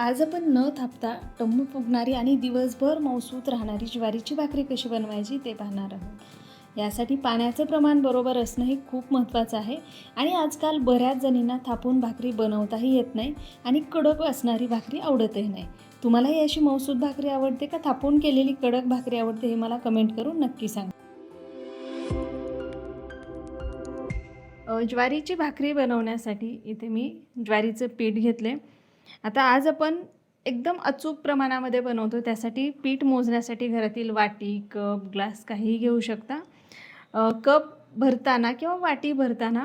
आज आपण न थापता टम्म फुगणारी आणि दिवसभर मौसूत राहणारी ज्वारीची भाकरी कशी बनवायची ते पाहणार आहोत. यासाठी पाण्याचं प्रमाण बरोबर असणं हे खूप महत्त्वाचं आहे आणि आजकाल बऱ्याच जणींना थापून भाकरी बनवताही येत नाही आणि कडक असणारी भाकरी आवडतही नाही. तुम्हालाही अशी मौसूत भाकरी आवडते का? थापून केलेली कडक भाकरी आवडते हे मला कमेंट करून नक्की सांगा. ज्वारीची भाकरी बनवण्यासाठी इथे मी ज्वारीचं पीठ घेतले आता आज आपण एकदम अचूक प्रमाणामध्ये बनवतो त्यासाठी पीठ मोजण्यासाठी घरातील वाटी कप ग्लास काहीही घेऊ शकता. कप भरताना किंवा वाटी भरताना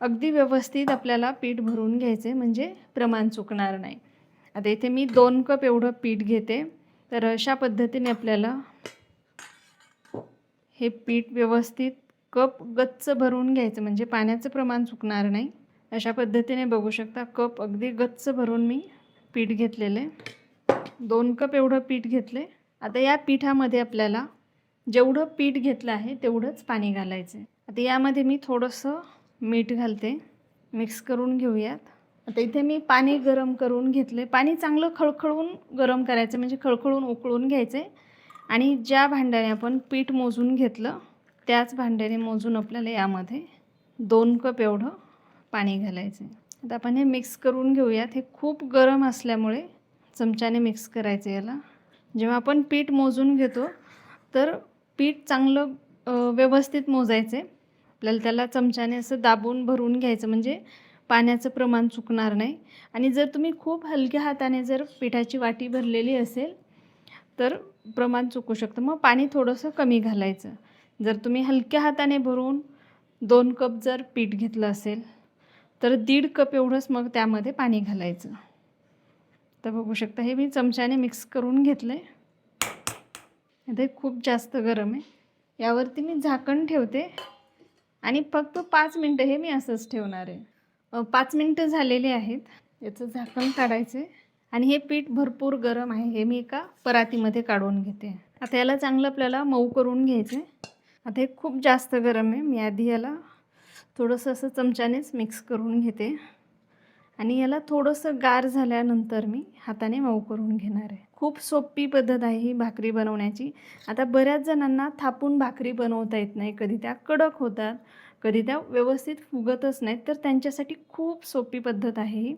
अगदी व्यवस्थित आपल्याला पीठ भरून घ्यायचे म्हणजे प्रमाण चुकणार नाही. आता इथे मी दोन कप एवढं पीठ घेते तर अशा पद्धतीने आपल्याला हे पीठ व्यवस्थित कप गच्च भरून घ्यायचं म्हणजे पाण्याचं प्रमाण चुकणार नाही. अशा पद्धतीने बघू शकता कप अगदी गच्च भरून मी पीठ घेतलेले. दोन कप एवढं पीठ घेतले. आता या पिठामध्ये आपल्याला जेवढं पीठ घेतलं आहे तेवढंच पाणी घालायचं आता यामध्ये मी थोडंसं मीठ घालते. मिक्स करून घेऊयात. आता इथे मी पाणी गरम करून घेतले. पाणी चांगलं खळखळून गरम करायचं म्हणजे खळखळून उकळून घ्यायचे आणि ज्या भांड्याने आपण पीठ मोजून घेतलं त्याच भांड्याने मोजून आपल्याला यामध्ये दोन कप एवढं पाणी घालायचं आहे. आता आपण हे मिक्स करून घेऊयात. हे खूप गरम असल्यामुळे चमच्याने मिक्स करायचं याला. जेव्हा आपण पीठ मोजून घेतो तर पीठ चांगलं व्यवस्थित मोजायचं आहे आपल्याला त्याला चमच्याने असं दाबून भरून घ्यायचं म्हणजे पाण्याचं प्रमाण चुकणार नाही. आणि जर तुम्ही खूप हलक्या हाताने जर पिठाची वाटी भरलेली असेल तर प्रमाण चुकू शकतं. मग पाणी थोडंसं कमी घालायचं. जर तुम्ही हलक्या हाताने भरून दोन कप जर पीठ घेतलं असेल तर दीड कप एवढंच मग त्यामध्ये पाणी घालायचं. तर बघू शकता हे मी चमच्याने मिक्स करून घेतलं आहे ते खूप जास्त गरम आहे. यावरती मी झाकण ठेवते. आणि फक्त पाच मिनटं हे मी असंच ठेवणार आहे. पाच मिनटं झालेली आहेत. याचं झाकण काढायचं आहे आणि हे पीठ भरपूर गरम आहे. हे मी एका परातीमध्ये काढून घेते. आता याला चांगलं आपल्याला मऊ करून घ्यायचं आहे आता हे खूप जास्त गरम आहे. मी आधी याला थोडंसं असं चमच्यानेच मिक्स करून घेते. आणि याला थोडंसं गार झाल्यानंतर मी हाताने मऊ करून घेणार आहे. खूप सोपी पद्धत आहे ही भाकरी बनवण्याची. आता बऱ्याच जणांना थापून भाकरी बनवता येत नाही. कधी त्या कडक होतात कधी त्या व्यवस्थित फुगतच नाहीत. तर त्यांच्यासाठी खूप सोपी पद्धत आहे ही.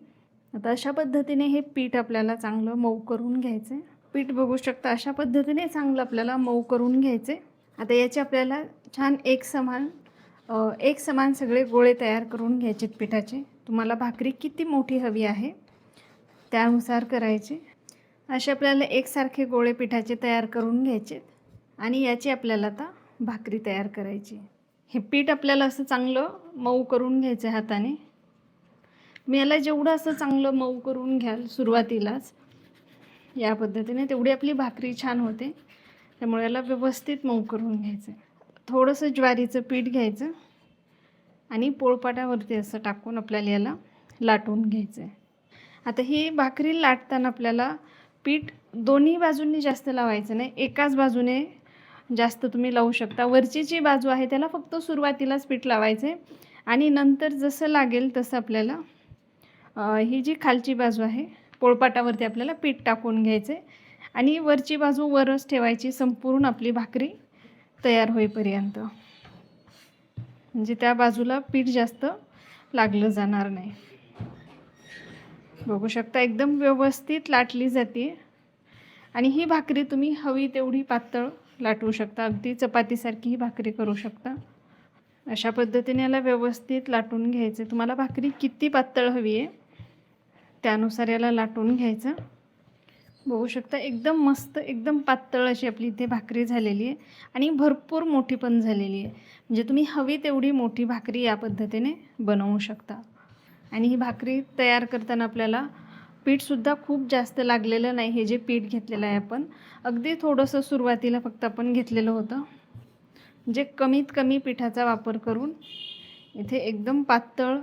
आता अशा पद्धतीने हे पीठ आपल्याला चांगलं मऊ करून घ्यायचं. आहे पीठ बघू शकता अशा पद्धतीने चांगलं आपल्याला मऊ करून घ्यायचे. आता याचे आपल्याला छान एक समान एक समान सगळे गोळे तयार करून घ्यायचे पिठाचे. तुम्हाला भाकरी किती मोठी हवी आहे त्यानुसार करायचे. असे आपल्याला एकसारखे गोळे पिठाचे तयार करून घ्यायचे आणि याची आपल्याला आता भाकरी तयार करायची. हे पीठ आपल्याला असं चांगलं मऊ करून घ्यायचं हाताने. मी याला जेवढं असं चांगलं मऊ करून घ्याल सुरुवातीलाच या पद्धतीने तेवढी आपली भाकरी छान होते. त्यामुळे याला व्यवस्थित मऊ करून घ्यायचं. थोडंसं ज्वारीचं पीठ घ्यायचं आणि पोळपाटावरती असं टाकून आपल्याला याला लाटून घ्यायचं आहे. आता ही भाकरी लाटताना आपल्याला पीठ दोन्ही बाजूंनी जास्त लावायचं नाही एकाच बाजूने जास्त तुम्ही लावू शकता. वरची जी बाजू आहे त्याला फक्त सुरुवातीलाच पीठ लावायचं आहे आणि नंतर जसं लागेल तसं आपल्याला ही जी खालची बाजू आहे पोळपाटावरती आपल्याला पीठ टाकून घ्यायचं आहे आणि वरची बाजू वरच ठेवायची संपूर्ण आपली भाकरी. तयार होईपर्यंत. म्हणजे त्या बाजूला पीठ जास्त लागलं जाणार नाही. बघू शकता एकदम व्यवस्थित लाटली जाते. आणि ही भाकरी तुम्ही हवी तेवढी पातळ लाटवू शकता. अगदी चपातीसारखी ही भाकरी करू शकता. अशा पद्धतीने याला व्यवस्थित लाटून घ्यायचं. तुम्हाला भाकरी किती पातळ हवी आहे त्यानुसार याला लाटून घ्यायचं. बघू शकता एकदम मस्त एकदम पातळ अशी आपली इथे भाकरी झालेली आहे आणि भरपूर मोठी पण झालेली आहे. म्हणजे तुम्ही हवी तेवढी मोठी भाकरी या पद्धतीने बनवू शकता. आणि ही भाकरी तयार करताना आपल्याला पीठसुद्धा खूप जास्त लागलेलं नाही हे जे पीठ घेतलेलं आहे आपण. अगदी थोडंसं सुरुवातीला फक्त आपण घेतलेलं होतं. म्हणजे कमीत कमी पिठाचा वापर करून इथे एकदम पातळ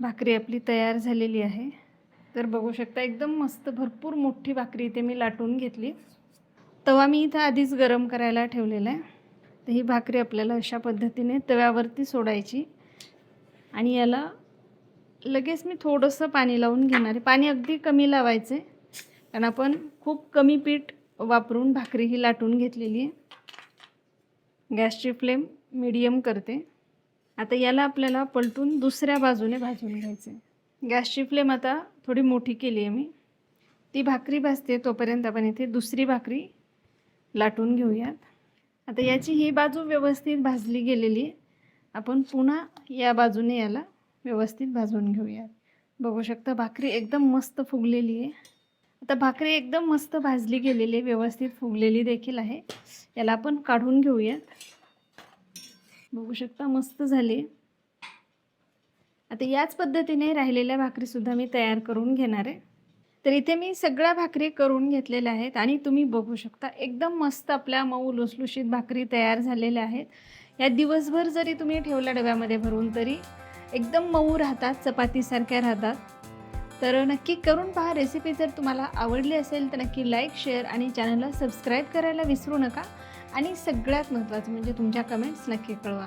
भाकरी आपली तयार झालेली आहे. तर बघू शकता एकदम मस्त भरपूर मोठी भाकरी इथे मी लाटून घेतली. तवा मी इथं आधीच गरम करायला ठेवलेला आहे. तर ही भाकरी आपल्याला अशा पद्धतीने तव्यावरती सोडायची. आणि याला लगेच मी थोडंसं पाणी लावून घेणार आहे. पाणी अगदी कमी लावायचं आहे कारण आपण खूप कमी पीठ वापरून भाकरी ही लाटून घेतलेली आहे. गॅसची फ्लेम मीडियम करते. आता याला आपल्याला पलटून दुसऱ्या बाजूने भाजून घ्यायचं आहे गॅसची फ्लेम आता थोडी मोठी केली आहे मी. ती भाकरी भाजते तोपर्यंत आपण इथे दुसरी भाकरी लाटून घेऊयात. आता याची ही बाजू व्यवस्थित भाजली गेलेली आहे. आपण पुन्हा या बाजूने याला व्यवस्थित भाजून घेऊयात. बघू शकता भाकरी एकदम मस्त फुगलेली आहे. आता भाकरी एकदम मस्त भाजली गेलेली आहे व्यवस्थित फुगलेली देखील आहे. याला आपण काढून घेऊयात. बघू शकता मस्त झाली आता याच पद्धतीने राहिलेल्या भाकरीसुद्धा मी तयार करून घेणार आहे. तर इथे मी सगळ्या भाकरी करून घेतलेल्या आहेत आणि तुम्ही बघू शकता एकदम मस्त आपल्या मऊ लुसलुशीत भाकरी तयार झालेल्या आहेत. या दिवसभर जरी तुम्ही ठेवल्या डब्यामध्ये भरून तरी एकदम मऊ राहतात चपातीसारख्या राहतात. तर नक्की करून पहा रेसिपी जर तुम्हाला आवडली असेल तर नक्की लाईक शेअर आणि चॅनलला सबस्क्राईब करायला विसरू नका. आणि सगळ्यात महत्त्वाचं म्हणजे तुमच्या कमेंट्स नक्की कळवा.